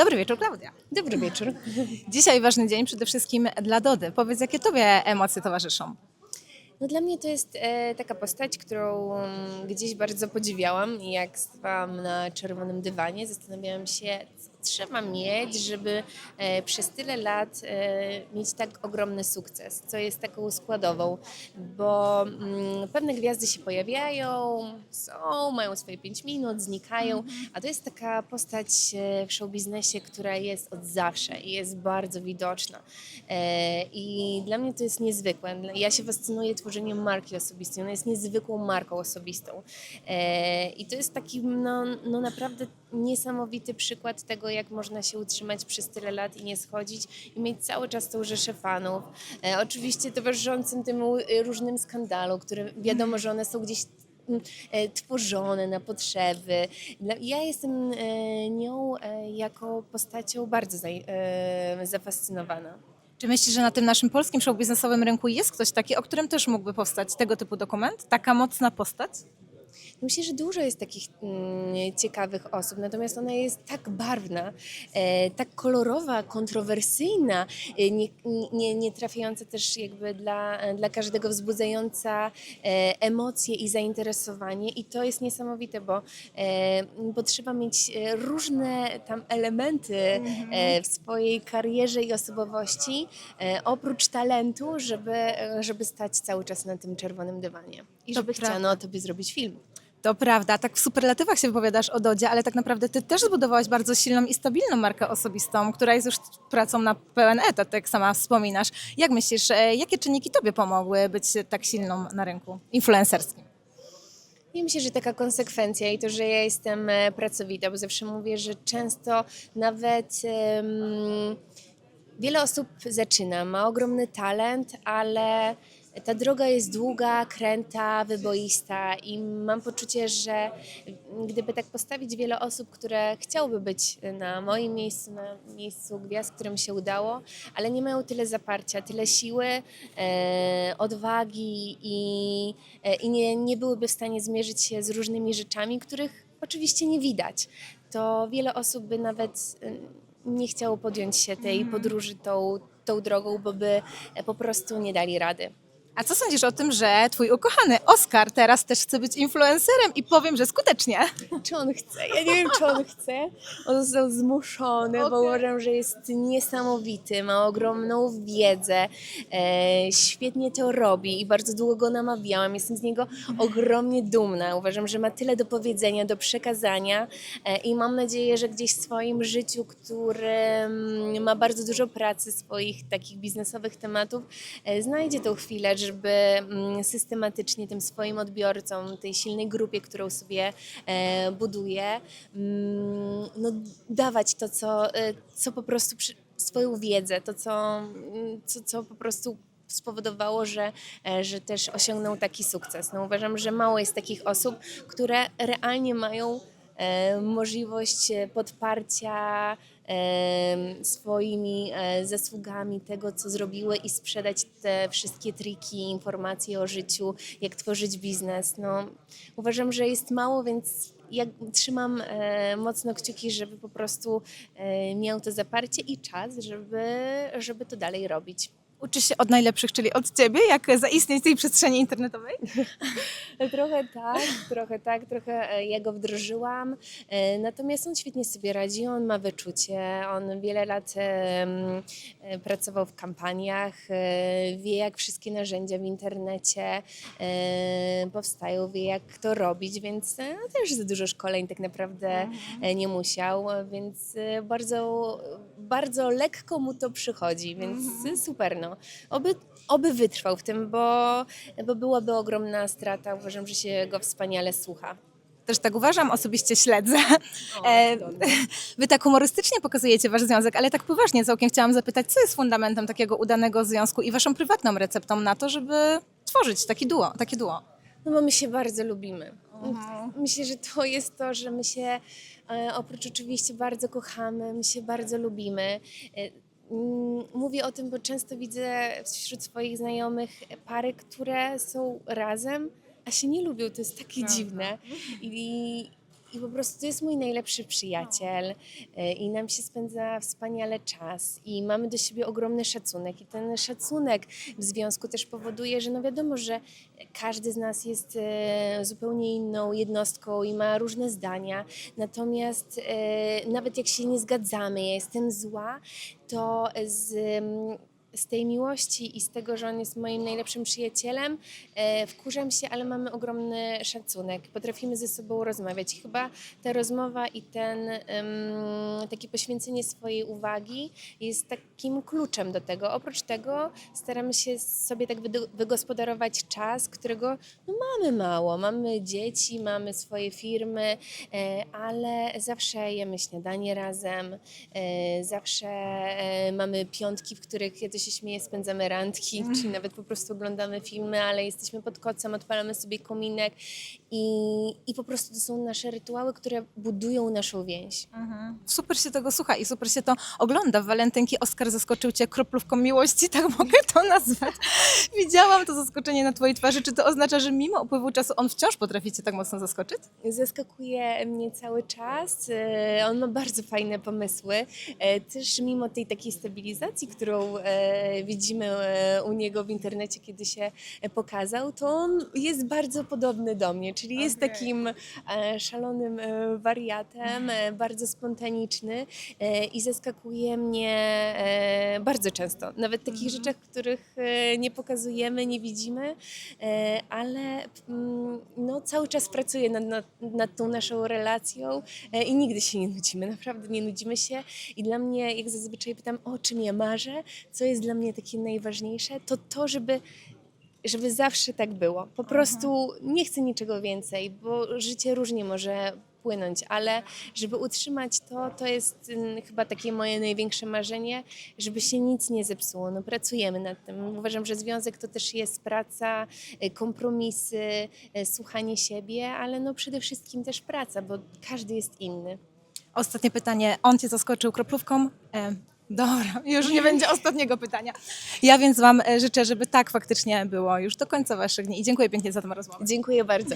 Dobry wieczór, Klaudia. Dobry wieczór. Dzisiaj ważny dzień przede wszystkim dla Dody. Powiedz, jakie tobie emocje towarzyszą? No dla mnie to jest e, taka postać, którą mm, gdzieś bardzo podziwiałam i jak stałam na czerwonym dywanie, zastanawiałam się, co trzeba mieć, żeby e, przez tyle lat e, mieć tak ogromny sukces, co jest taką składową, bo mm, pewne gwiazdy się pojawiają, są, mają swoje 5 minut, znikają, a to jest taka postać e, w showbiznesie, która jest od zawsze i jest bardzo widoczna. I dla mnie to jest niezwykłe. Ja się fascynuję tworzeniem marki osobistej. Ona jest niezwykłą marką osobistą. I to jest taki no, no naprawdę niesamowity przykład tego, jak można się utrzymać przez tyle lat i nie schodzić i mieć cały czas tą rzeszę fanów. E, Oczywiście towarzyszącym temu e, różnym skandalom, które wiadomo, że one są gdzieś mm, e, tworzone na potrzeby. Ja jestem nią jako postacią bardzo zafascynowana. Czy myślisz, że na tym naszym polskim show biznesowym rynku jest ktoś taki, o którym też mógłby powstać tego typu dokument? Taka mocna postać? Myślę, że dużo jest takich mm, ciekawych osób, natomiast ona jest tak barwna, e, tak kolorowa, kontrowersyjna, e, nie, nie, nie trafiająca też jakby dla, dla każdego, wzbudzająca e, emocje i zainteresowanie i to jest niesamowite, bo, e, bo trzeba mieć różne tam elementy e, w swojej karierze i osobowości, e, oprócz talentu, żeby, żeby stać cały czas na tym czerwonym dywanie i To żeby prawda. chciano o tobie zrobić film. To prawda, tak w superlatywach się wypowiadasz o Dodzie, ale tak naprawdę ty też zbudowałaś bardzo silną i stabilną markę osobistą, która jest już pracą na pełen etat, jak sama wspominasz. Jak myślisz, e, jakie czynniki tobie pomogły być tak silną na rynku influencerskim? Ja myślę, że taka konsekwencja i to, że ja jestem e, pracowita, bo zawsze mówię, że często nawet em, wiele osób zaczyna, ma ogromny talent, ale ta droga jest długa, kręta, wyboista i mam poczucie, że gdyby tak postawić wiele osób, które chciałyby być na moim miejscu, na miejscu gwiazd, którym się udało, ale nie mają tyle zaparcia, tyle siły, e, odwagi i, e, i nie, nie byłyby w stanie zmierzyć się z różnymi rzeczami, których oczywiście nie widać, to wiele osób by nawet e, nie chciało podjąć się tej podróży tą, tą drogą, bo by po prostu nie dali rady. A co sądzisz o tym, że twój ukochany Oskar teraz też chce być influencerem i powiem, że skutecznie? Czy on chce? Ja nie wiem, czy on chce. On został zmuszony, bo Okej. uważam, że jest niesamowity, ma ogromną wiedzę, e, świetnie to robi i bardzo długo go namawiałam. Jestem z niego ogromnie dumna. Uważam, że ma tyle do powiedzenia, do przekazania e, i mam nadzieję, że gdzieś w swoim życiu, który mm, ma bardzo dużo pracy, swoich takich biznesowych tematów, e, znajdzie tą chwilę, żeby mm, systematycznie tym swoim odbiorcom, tej silnej grupie, którą sobie e, buduje, mm, no, dawać to, co, e, co po prostu swoją wiedzę, to, co, mm, co, co po prostu spowodowało, że, e, że też osiągnął taki sukces. No, uważam, że mało jest takich osób, które realnie mają możliwość podparcia swoimi e, zasługami tego, co zrobiły i sprzedać te wszystkie triki, informacje o życiu, jak tworzyć biznes. No, uważam, że jest mało, więc ja trzymam e, mocno kciuki, żeby po prostu e, miał to zaparcie i czas, żeby, żeby to dalej robić. Uczysz się od najlepszych, czyli od ciebie, jak zaistnieć w tej przestrzeni internetowej? Trochę tak, trochę tak, trochę e, ja go wdrożyłam. E, Natomiast on świetnie sobie radzi, on ma wyczucie, on wiele lat e, pracował w kampaniach, wie jak wszystkie narzędzia w internecie powstają, wie jak to robić, więc no, też za dużo szkoleń tak naprawdę e, nie musiał, więc bardzo, bardzo lekko mu to przychodzi, więc e, super no. Oby, oby wytrwał w tym, bo, bo byłaby ogromna strata. Uważam, że się go wspaniale słucha. Też tak uważam, osobiście śledzę. E, Wy tak humorystycznie pokazujecie wasz związek, ale tak poważnie całkiem chciałam zapytać, co jest fundamentem takiego udanego związku i waszą prywatną receptą na to, żeby tworzyć taki duo, takie duo? No bo my się bardzo lubimy. Myślę, że to jest to, że my się e, oprócz oczywiście bardzo kochamy, my się bardzo lubimy. E, Mówię o tym, bo często widzę wśród swoich znajomych pary, które są razem, a się nie lubią. To jest takie dziwne. I i po prostu to jest mój najlepszy przyjaciel e, i nam się spędza wspaniale czas i mamy do siebie ogromny szacunek. I ten szacunek w związku też powoduje, że no wiadomo, że każdy z nas jest e, zupełnie inną jednostką i ma różne zdania, natomiast e, nawet jak się nie zgadzamy, ja jestem zła, to z z tej miłości i z tego, że on jest moim najlepszym przyjacielem, e, wkurzam się, ale mamy ogromny szacunek. Potrafimy ze sobą rozmawiać. Chyba ta rozmowa i ten em, takie poświęcenie swojej uwagi jest takim kluczem do tego. Oprócz tego staramy się sobie tak wygospodarować czas, którego no, mamy mało. Mamy dzieci, mamy swoje firmy, e, ale zawsze jemy śniadanie razem, e, zawsze mamy piątki, w których ja się śmieję, spędzamy randki, czyli nawet po prostu oglądamy filmy, ale jesteśmy pod kocem, odpalamy sobie kominek i, i po prostu to są nasze rytuały, które budują naszą więź. Super się tego słucha i super się to ogląda. W walentynki Oskar zaskoczył cię kroplówką miłości, tak mogę to nazwać. Widziałam to zaskoczenie na twojej twarzy. Czy to oznacza, że mimo upływu czasu on wciąż potrafi cię tak mocno zaskoczyć? Zaskakuje mnie cały czas. e, On ma bardzo fajne pomysły. E, Też mimo tej takiej stabilizacji, którą e, widzimy u niego w internecie, kiedy się pokazał, to on jest bardzo podobny do mnie, czyli jest Okej. takim e, szalonym e, wariatem, e, bardzo spontaniczny i zaskakuje mnie bardzo często. Nawet takich rzeczach, których nie pokazujemy, nie widzimy, ale mm, no, cały czas pracuję nad, nad, nad tą naszą relacją i nigdy się nie nudzimy, naprawdę nie nudzimy się. I dla mnie, jak zazwyczaj pytam, o czym ja marzę, co jest dla mnie takie najważniejsze, to to, żeby żeby zawsze tak było. Po prostu nie chcę niczego więcej, bo życie różnie może płynąć, ale żeby utrzymać to, to jest mm, chyba takie moje największe marzenie, żeby się nic nie zepsuło. No, pracujemy nad tym. Uważam, że związek to też jest praca, y, kompromisy, y, słuchanie siebie, ale no przede wszystkim też praca, bo każdy jest inny. Ostatnie pytanie. On cię zaskoczył kroplówką? E, dobra, już nie będzie ostatniego pytania. Ja więc wam e, życzę, żeby tak faktycznie było już do końca waszych dni i dziękuję pięknie za tę rozmowę. Dziękuję bardzo.